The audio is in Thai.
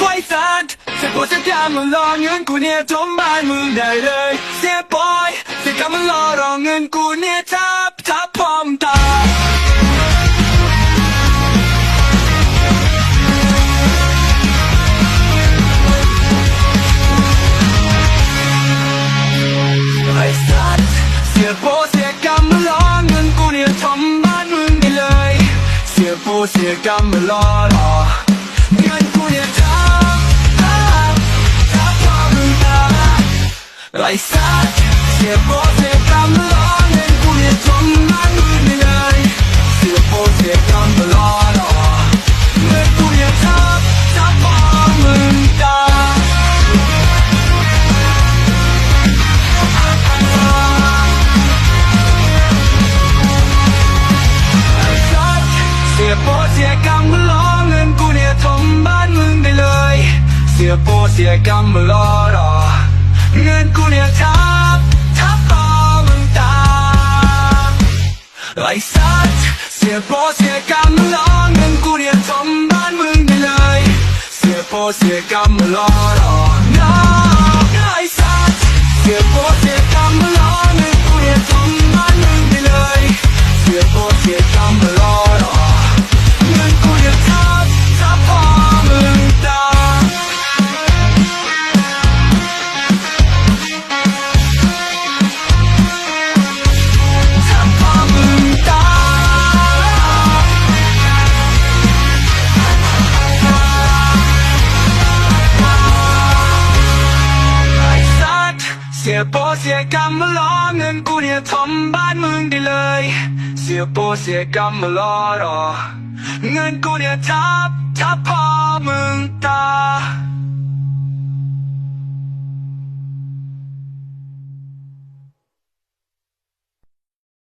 บริษัทเสียโปรเสียกรรมมารอเงินกูเนี่ยทมบ้านมึงได้เลยเสียบอยเสียกรรมมารอรอเงินกูเนี่ยทับทับพร้อมตาไอ้สัตว์เสียโปเสียกรรมมาล้อเงินกูเนี่ยทำบ้านมึงได้เลย เสียโปเสียกรรมมาล้อรอ ไอ้สัตว์เสียโปเสียกรรมมาล้อเงินกูเนี่ยทำบ้านมึงได้เลยเสียโปเสียกรรมมาล้อรอเงินกูเนี่ยทำทำพอมึงตาเสียโปเสียกรรมมาล้อเงินกูเนี่ยทมบ้านมึงได้เลย เสียโปเสียกรรมมาล้อรอ เงินกูเนี่ยทับทับพอมึงตาไอ้สัตเสียโปเสียกรรมมาล้อเงินกูเนี่ยทมบ้านมึงได้เลย เสียโปเสียกรรมมาล้อรอ no ไอ้สัตเสียโปเสียกรรมมาล้อเงินกูเนี่ยทมบ้านมึงได้เลย เสียโปเสียกรรมมาล้อรอ เสียโปเสียกรรมมาล้อเงินกูเนี่ยทำบ้านมึงได้เลย เสียโปเสียกรรมมาล้อรอ เงินกูเนี่ยทับทับพอมึงตา